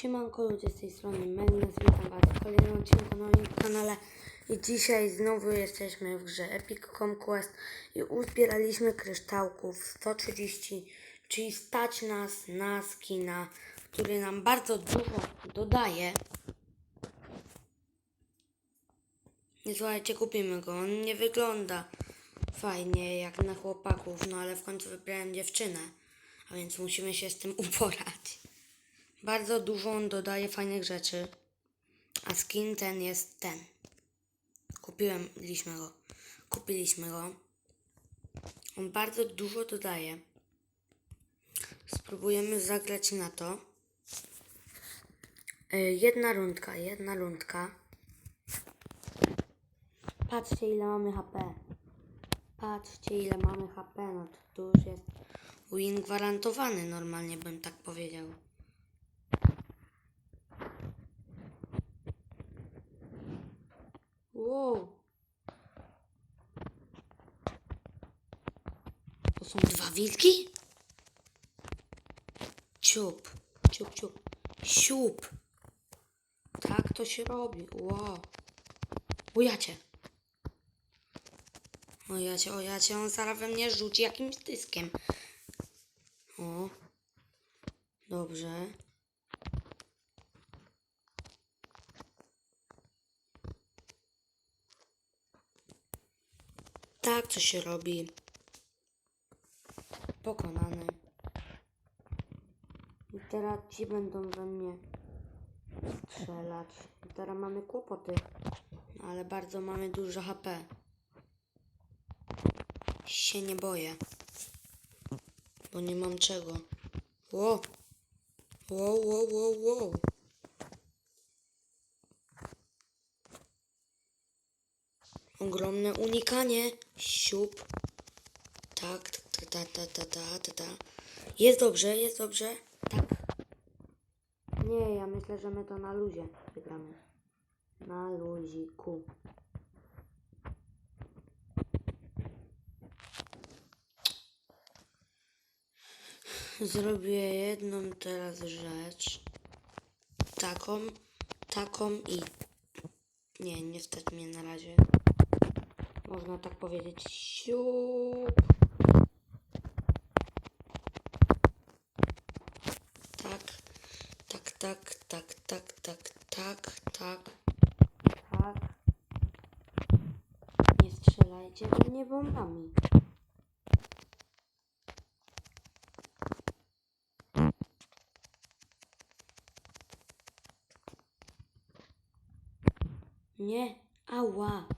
Siemanko ludzie z tej strony Melines, witam was w kolejnym odcinku na moim kanale i dzisiaj znowu jesteśmy w grze Epic Conquest i uzbieraliśmy kryształków 130, czyli stać nas na skina, który nam bardzo dużo dodaje. Nie słuchajcie, kupimy go, on nie wygląda fajnie jak na chłopaków, no ale w końcu wybrałem dziewczynę, a więc musimy się z tym uporać. Bardzo dużo on dodaje fajnych rzeczy. A skin ten jest ten. Kupiłem, go. Kupiliśmy go. On bardzo dużo dodaje. Spróbujemy zagrać na to. Y, Jedna rundka, jedna rundka. Patrzcie ile mamy HP. Patrzcie ile mamy HP. No to już jest win gwarantowany normalnie bym tak powiedział. Wow. To są dwa wilki? Ciup, ciup, ciup, siup. Tak to się robi. Wow. Ujacie. O jacie, o jacie, on zaraz we mnie rzuci jakimś dyskiem. O. Dobrze. Tak to się robi. Pokonany. I teraz ci będą we mnie strzelać. I teraz mamy kłopoty. Ale bardzo mamy dużo HP. Się nie boję. Bo nie mam czego. Ło! Wow, wow, wow, wow. Ogromne unikanie. Siup. Tak, ta, ta, ta, ta, ta, ta, ta. Jest dobrze, jest dobrze. Tak. Nie, ja myślę, że my to na luzie wygramy. Na luziku. Zrobię jedną teraz rzecz. Taką, taką i... Nie, nie stać mnie na razie. Można tak powiedzieć. Siup. Tak, tak, tak, tak, tak, tak, tak, tak, tak. Nie strzelajcie we mnie bombami. Nie, ała.